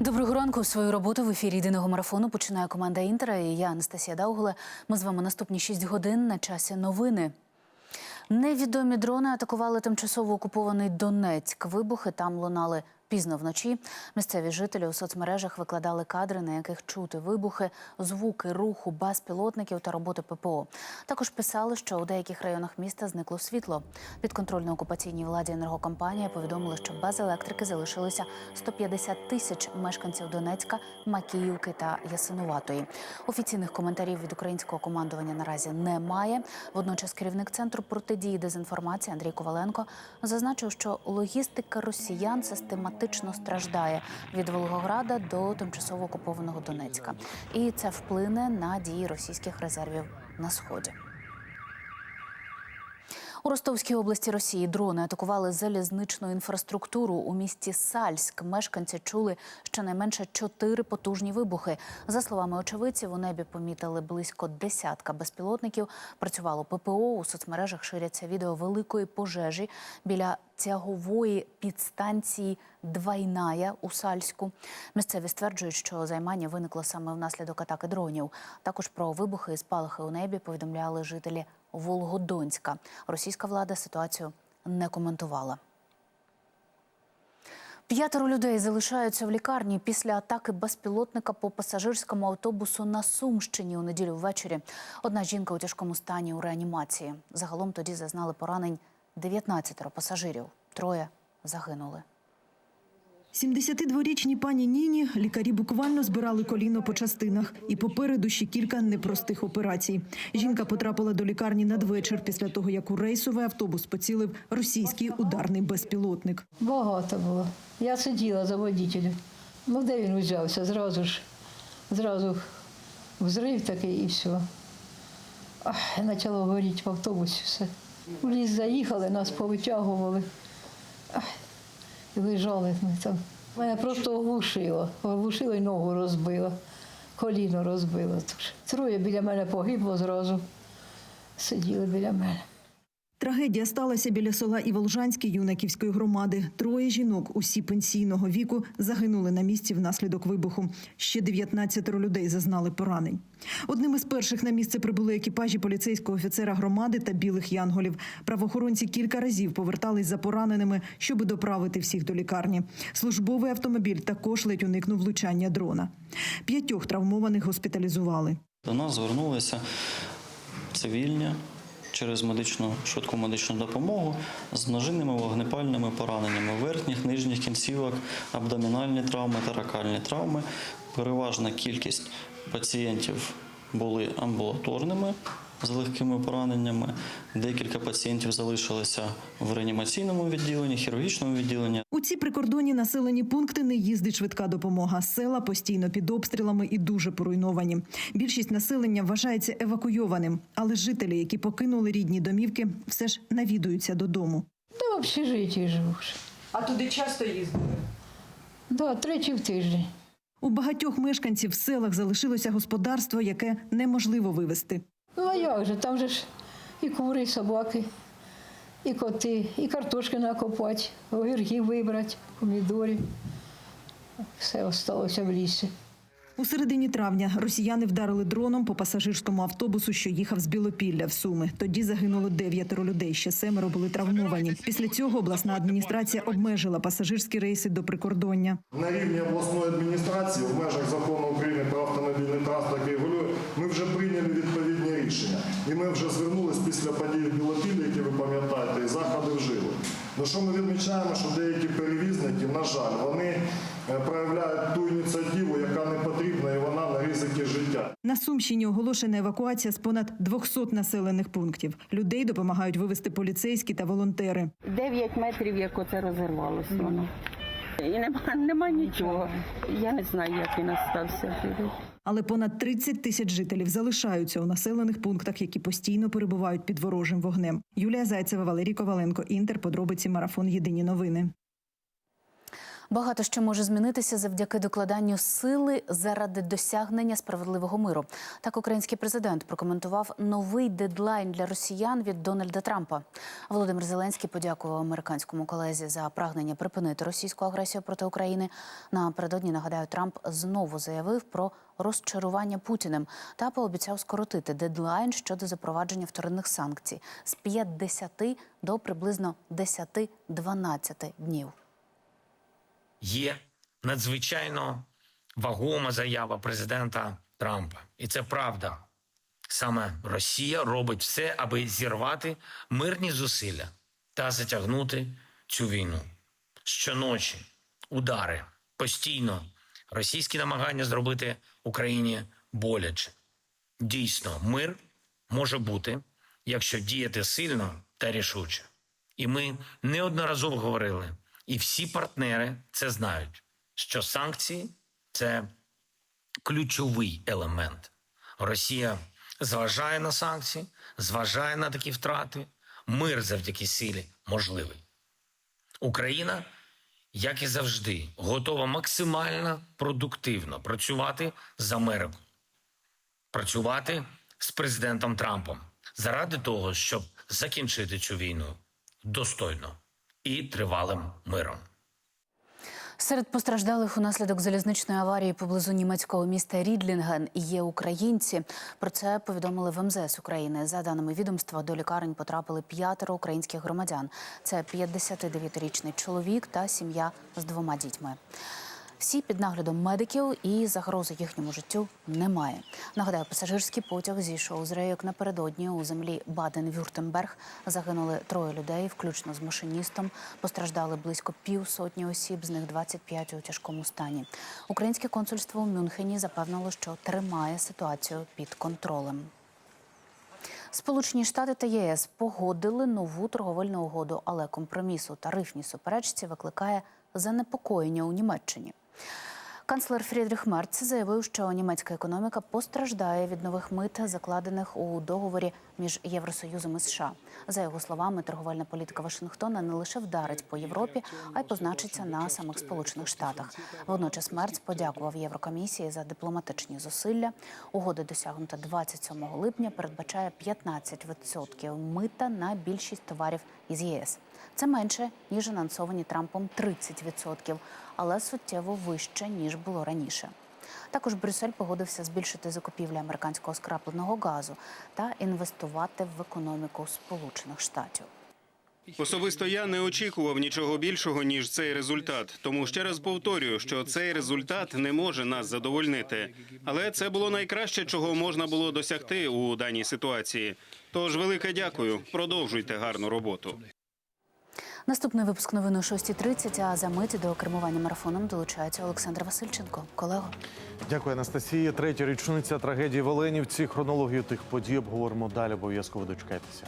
Доброго ранку. Свою роботу в ефірі єдиного марафону починає команда Інтера. І я Анастасія Даугуле. Ми з вами наступні 6 годин на часі новини. Невідомі дрони атакували тимчасово окупований Донецьк. Вибухи там лунали пізно вночі. Місцеві жителі у соцмережах викладали кадри, на яких чути вибухи, звуки руху безпілотників та роботи ППО. Також писали, що у деяких районах міста зникло світло. Підконтрольно окупаційній владі енергокомпанія повідомила, що без електрики залишилося 150 тисяч мешканців Донецька, Макіївки та Ясинуватої. Офіційних коментарів від українського командування наразі немає. Водночас керівник центру протидії дезінформації Андрій Коваленко зазначив, що логістика росіян систематично страждає від Волгограда до тимчасово окупованого Донецька, і це вплине на дії російських резервів на сході. У Ростовській області Росії дрони атакували залізничну інфраструктуру у місті Сальськ. Мешканці чули щонайменше чотири потужні вибухи. За словами очевидців, у небі помітили близько десятка безпілотників. Працювало ППО. У соцмережах ширяться відео великої пожежі біля тягової підстанції Двайная у Сальську. Місцеві стверджують, що займання виникло саме внаслідок атаки дронів. Також про вибухи і спалахи у небі повідомляли жителі Волгодонська. Російська влада ситуацію не коментувала. П'ятеро людей залишаються в лікарні після атаки безпілотника по пасажирському автобусу на Сумщині у неділю ввечері. Одна жінка у тяжкому стані у реанімації. Загалом тоді зазнали поранень 19 пасажирів. Троє загинули. 72-річній пані Ніні лікарі буквально збирали коліно по частинах, і попереду ще кілька непростих операцій. Жінка потрапила до лікарні надвечір після того, як у рейсовий автобус поцілив російський ударний безпілотник. Багато було. Я сиділа за водителем. Ну, де він узявся? Зразу ж, зразу взрив такий і все. Ах, почало горіти в автобусі все. В ліс заїхали, нас повитягували. Ах, лежали ми там. Мене просто оглушило. Оглушило і ногу розбило, коліно розбило. Троє біля мене погибло зразу. Сиділи біля мене. Трагедія сталася біля села Іволжанське юнаківської громади. Троє жінок, усі пенсійного віку, загинули на місці внаслідок вибуху. Ще 19 людей зазнали поранень. Одним із перших на місце прибули екіпажі поліцейського офіцера громади та білих янголів. Правоохоронці кілька разів повертались за пораненими, щоб доправити всіх до лікарні. Службовий автомобіль також ледь уникнув влучання дрона. П'ятьох травмованих госпіталізували. До нас звернулися цивільні через медичну швидку медичну допомогу з множинними вогнепальними пораненнями верхніх, нижніх кінцівок, абдомінальні травми та ракальні травми. Переважна кількість пацієнтів були амбулаторними з легкими пораненнями. Декілька пацієнтів залишилися в реанімаційному відділенні, хірургічному відділенні. У ці прикордонні населені пункти не їздить швидка допомога. Села постійно під обстрілами і дуже поруйновані. Більшість населення вважається евакуйованим, але жителі, які покинули рідні домівки, все ж навідуються додому. Та в общежитті живу. А туди часто їздили? Да, тричі в тиждень. У багатьох мешканців в селах залишилося господарство, яке неможливо вивезти. Як же? Там же ж і кури, і собаки, і коти, і картошки накопати, огірки вибрати, помідорів. Все осталося в лісі. У середині травня росіяни вдарили дроном по пасажирському автобусу, що їхав з Білопілля в Суми. Тоді загинуло дев'ятеро людей. Ще семеро були травмовані. Після цього обласна адміністрація обмежила пасажирські рейси до прикордоння. На рівні обласної адміністрації в межах закону України про автомобільний транспорт, який регулює, ми вже прийняли відповідні рішення. І ми вже звернулись після подій в Білопіллі, які ви пам'ятаєте, і заходи вжили. Ну що ми відмічаємо, що деякі перевізники, на жаль, вони е, проявляють ту ініціативу, яка не потрібна, і вона на ризики життя. На Сумщині оголошена евакуація з понад 200 населених пунктів. Людей допомагають вивезти поліцейські та волонтери. 9 метрів, як оце розірвалося воно. І нема, нема нічого. Я не знаю, як він остався. Але понад 30 тисяч жителів залишаються у населених пунктах, які постійно перебувають під ворожим вогнем. Юлія Зайцева, Валерій Коваленко, Інтер. Подробиці марафон. Єдині новини. Багато що може змінитися завдяки докладанню сили заради досягнення справедливого миру. Так український президент прокоментував новий дедлайн для росіян від Дональда Трампа. Володимир Зеленський подякував американському колезі за прагнення припинити російську агресію проти України. Напередодні нагадаю, Трамп знову заявив про розчарування Путіним та пообіцяв скоротити дедлайн щодо запровадження вторинних санкцій з 50 до приблизно 10-12 днів. Є надзвичайно вагома заява президента Трампа. І це правда. Саме Росія робить все, аби зірвати мирні зусилля та затягнути цю війну. Щоночі удари постійно російські намагання зробити Україні боляче. Дійсно, мир може бути, якщо діяти сильно та рішуче. І ми неодноразово говорили, і всі партнери це знають, що санкції це ключовий елемент. Росія зважає на санкції, зважає на такі втрати. Мир завдяки силі можливий. Україна, як і завжди, готова максимально продуктивно працювати з Америкою, працювати з президентом Трампом заради того, щоб закінчити цю війну достойно і тривалим миром. Серед постраждалих унаслідок залізничної аварії поблизу німецького міста Рідлінген є українці. Про це повідомили в МЗС України. За даними відомства, до лікарень потрапили п'ятеро українських громадян. Це 59-річний чоловік та сім'я з двома дітьми. Всі під наглядом медиків і загрози їхньому життю немає. Нагадаю, пасажирський потяг зійшов з рейок напередодні у землі Баден-Вюртемберг. Загинули троє людей, включно з машиністом. Постраждали близько півсотні осіб, з них 25 у тяжкому стані. Українське консульство у Мюнхені запевнило, що тримає ситуацію під контролем. Сполучені Штати та ЄС погодили нову торговельну угоду, але компроміс у тарифній суперечці викликає занепокоєння у Німеччині. Канцлер Фрідріх Мерц заявив, що німецька економіка постраждає від нових мит, закладених у договорі між Євросоюзом і США. За його словами, торговельна політика Вашингтона не лише вдарить по Європі, а й позначиться на самих Сполучених Штатах. Водночас Мерц подякував Єврокомісії за дипломатичні зусилля. Угода досягнута 27 липня. Передбачає 15% мита на більшість товарів із ЄС. Це менше ніж анонсовані Трампом 30%, але суттєво вище ніж було раніше. Також Брюссель погодився збільшити закупівлі американського скрапленого газу та інвестувати в економіку Сполучених Штатів. Особисто я не очікував нічого більшого ніж цей результат. Тому ще раз повторюю, що цей результат не може нас задовольнити. Але це було найкраще, чого можна було досягти у даній ситуації. Тож велике дякую. Продовжуйте гарну роботу. Наступний випуск новин о 6.30, а за мить до кермування марафоном долучається Олександр Васильченко. Колего. Дякую, Анастасія. Третя річниця трагедії в Оленівці. Хронологію тих подій обговоримо далі. Обов'язково дочекайтеся.